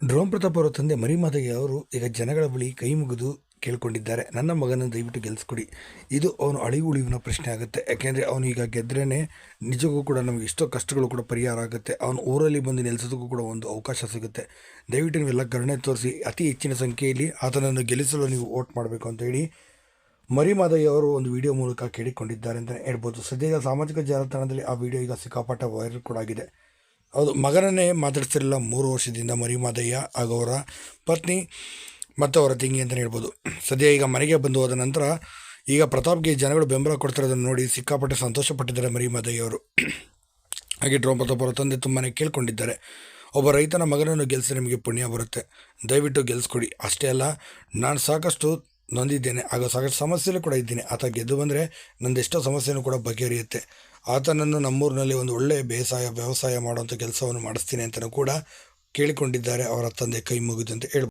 Drone Pratap ಅವರ ತಂದೆ ಮರಿಮಾದಯ್ಯ ಅವರು ಈಗ ಜನಗಳ ಬಳಿ ಕೈ ಮುಗಿದು ಕೇಳ್ಕೊಂಡಿದ್ದಾರೆ. ನನ್ನ ಮಗನ ದಯವಿಟ್ಟು ಗೆಲ್ಲಿಸ್ಕೊಡಿ. ಇದು ಅವನು ಅಳಿವು ಉಳಿವಿನ ಪ್ರಶ್ನೆ ಆಗುತ್ತೆ. ಯಾಕೆಂದರೆ ಅವನು ಈಗ ಗೆದ್ರೇ ನಿಜಕ್ಕೂ ಕೂಡ ನಮಗೆ ಎಷ್ಟೋ ಕಷ್ಟಗಳು ಕೂಡ ಪರಿಹಾರ ಆಗುತ್ತೆ. ಅವನು ಊರಲ್ಲಿ ಬಂದು ನೆಲೆಸೋದಕ್ಕೂ ಕೂಡ ಒಂದು ಅವಕಾಶ ಸಿಗುತ್ತೆ. ದಯವಿಟ್ಟು ನೀವೆಲ್ಲ ಕರುಣೆ ತೋರಿಸಿ, ಅತಿ ಹೆಚ್ಚಿನ ಸಂಖ್ಯೆಯಲ್ಲಿ ಆತನನ್ನು ಗೆಲ್ಲಿಸಲು ನೀವು ವೋಟ್ ಮಾಡಬೇಕು ಅಂತ ಹೇಳಿ ಮರಿಮಾದಯ್ಯ ಅವರು ಒಂದು ವಿಡಿಯೋ ಮೂಲಕ ಕೇಳಿಕೊಂಡಿದ್ದಾರೆ ಅಂತ ಹೇಳ್ಬೋದು. ಸದ್ಯದ ಸಾಮಾಜಿಕ ಜಾಲತಾಣದಲ್ಲಿ ಆ ವಿಡಿಯೋ ಈಗ ಸಿಕ್ಕಾಪಟ್ಟ ವೈರಲ್ ಕೂಡ ಆಗಿದೆ. ಹೌದು, ಮಗನನ್ನೇ ಮಾತಾಡ್ತಿರಲಿಲ್ಲ ಮೂರು ವರ್ಷದಿಂದ ಮರಿಮಾದಯ್ಯ ಹಾಗೂ ಅವರ ಪತ್ನಿ ಮತ್ತು ಅವರ ತಂಗಿ ಅಂತಲೇ ಹೇಳ್ಬೋದು. ಸದ್ಯ ಈಗ ಮನೆಗೆ ಬಂದು ಹೋದ ನಂತರ ಈಗ ಪ್ರತಾಪ್ಗೆ ಜನಗಳು ಬೆಂಬಲ ಕೊಡ್ತಿರೋದನ್ನು ನೋಡಿ ಸಿಕ್ಕಾಪಟ್ಟೆ ಸಂತೋಷಪಟ್ಟಿದ್ದಾರೆ ಮರಿಮಾದಯ್ಯ ಅವರು. ಹಾಗೆ ಡ್ರೋನ್ ಪ್ರತಾಪ್ ಅವರ ತಂದೆ ತುಂಬಾ ಕೇಳ್ಕೊಂಡಿದ್ದಾರೆ. ಒಬ್ಬ ರೈತನ ಮಗನನ್ನು ಗೆಲ್ಲಿಸಿ ನಿಮಗೆ ಪುಣ್ಯ ಬರುತ್ತೆ. ದಯವಿಟ್ಟು ಗೆಲ್ಲಿಸ್ಕೊಡಿ ಅಷ್ಟೇ ಅಲ್ಲ, ನಾನು ಸಾಕಷ್ಟು ನೊಂದಿದ್ದೇನೆ, ಆಗ ಸಾಕಷ್ಟು ಸಮಸ್ಯೆಯಲ್ಲೂ ಕೂಡ ಇದ್ದೀನಿ. ಆತ ಗೆದ್ದು ಬಂದರೆ ನಂದು ಎಷ್ಟೋ ಸಮಸ್ಯೆನೂ ಕೂಡ ಬಗೆಹರಿಯುತ್ತೆ. ಆತನನ್ನು ನಮ್ಮೂರಿನಲ್ಲಿ ಒಂದು ಒಳ್ಳೆಯ ಬೇಸಾಯ, ವ್ಯವಸಾಯ ಮಾಡುವಂಥ ಕೆಲಸವನ್ನು ಮಾಡಿಸ್ತೀನಿ ಅಂತಲೂ ಕೂಡ ಕೇಳಿಕೊಂಡಿದ್ದಾರೆ. ಅವರ ತಂದೆ ಕೈ ಮುಗಿದಂತೆ ಹೇಳ್ಬೋದು.